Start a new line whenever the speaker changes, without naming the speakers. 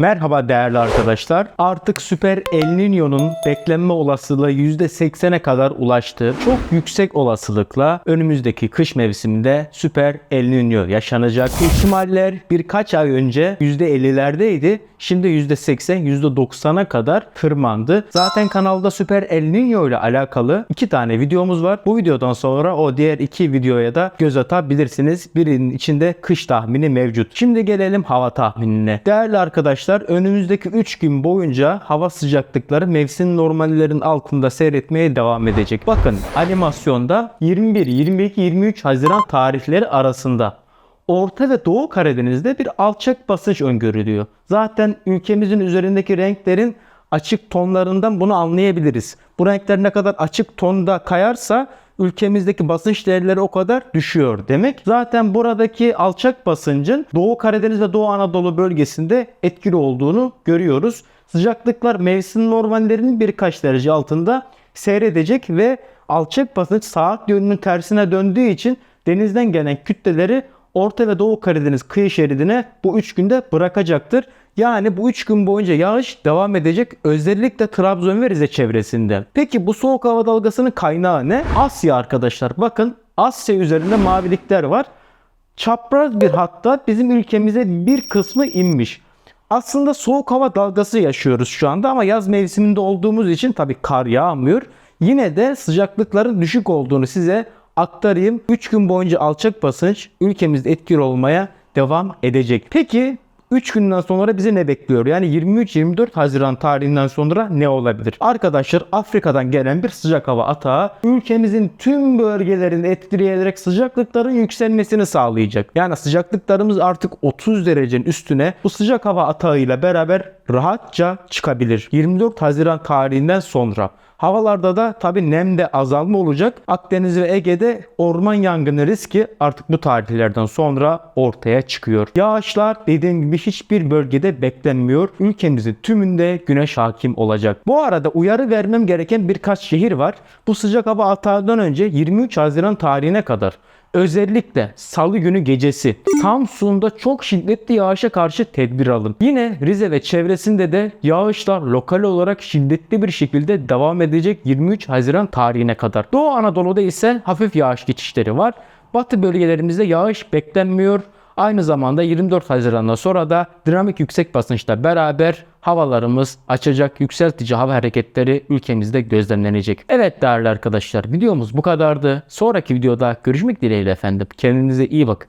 Merhaba değerli arkadaşlar. Artık Süper El Niño'nun beklenme olasılığı %80'e kadar ulaştı. Çok yüksek olasılıkla önümüzdeki kış mevsiminde Süper El Niño yaşanacak. İhtimaller birkaç ay önce %50'lerdeydi. Şimdi %80, %90'a kadar tırmandı. Zaten kanalda Süper El Niño ile alakalı iki tane videomuz var. Bu videodan sonra o diğer iki videoya da göz atabilirsiniz. Birinin içinde kış tahmini mevcut. Şimdi gelelim hava tahminine. Değerli arkadaşlar önümüzdeki 3 gün boyunca hava sıcaklıkları mevsim normallerin altında seyretmeye devam edecek. Bakın animasyonda 21, 22, 23 Haziran tarihleri arasında Orta ve Doğu Karadeniz'de bir alçak basınç öngörülüyor. Zaten ülkemizin üzerindeki renklerin açık tonlarından bunu anlayabiliriz. Bu renkler ne kadar açık tonda kayarsa ülkemizdeki basınç değerleri o kadar düşüyor demek. Zaten buradaki alçak basıncın Doğu Karadeniz ve Doğu Anadolu bölgesinde etkili olduğunu görüyoruz. Sıcaklıklar mevsim normallerinin birkaç derece altında seyredecek ve alçak basınç saat yönünün tersine döndüğü için denizden gelen kütleleri Orta ve Doğu Karadeniz kıyı şeridine bu 3 günde bırakacaktır. Yani bu 3 gün boyunca yağış devam edecek özellikle Trabzon ve Rize çevresinde. Peki bu soğuk hava dalgasının kaynağı ne? Asya arkadaşlar. Bakın Asya üzerinde mavilikler var. Çapraz bir hatta bizim ülkemize bir kısmı inmiş. Aslında soğuk hava dalgası yaşıyoruz şu anda ama yaz mevsiminde olduğumuz için tabii kar yağmıyor. Yine de sıcaklıkların düşük olduğunu size aktarayım. 3 gün boyunca alçak basınç ülkemizde etkili olmaya devam edecek. Peki 3 günden sonra bizi ne bekliyor? Yani 23-24 Haziran tarihinden sonra ne olabilir? Arkadaşlar Afrika'dan gelen bir sıcak hava atağı ülkemizin tüm bölgelerini etkileyerek sıcaklıkların yükselmesini sağlayacak. Yani sıcaklıklarımız artık 30 derecenin üstüne bu sıcak hava atağıyla beraber rahatça çıkabilir. 24 Haziran tarihinden sonra. Havalarda da tabi nemde azalma olacak. Akdeniz ve Ege'de orman yangını riski artık bu tarihlerden sonra ortaya çıkıyor. Yağışlar dediğim gibi hiçbir bölgede beklenmiyor. Ülkemizin tümünde güneş hakim olacak. Bu arada uyarı vermem gereken birkaç şehir var. Bu sıcak hava atağından önce 23 Haziran tarihine kadar Özellikle salı günü gecesi Samsun'da çok şiddetli yağışa karşı tedbir alın. Yine Rize ve çevresinde de yağışlar lokal olarak şiddetli bir şekilde devam edecek 23 Haziran tarihine kadar. Doğu Anadolu'da ise hafif yağış geçişleri var. Batı bölgelerimizde yağış beklenmiyor. Aynı zamanda 24 Haziran'dan sonra da dinamik yüksek basınçla beraber havalarımız açacak yükseltici hava hareketleri ülkemizde gözlemlenecek. Evet değerli arkadaşlar videomuz bu kadardı. Sonraki videoda görüşmek dileğiyle efendim. Kendinize iyi bakın.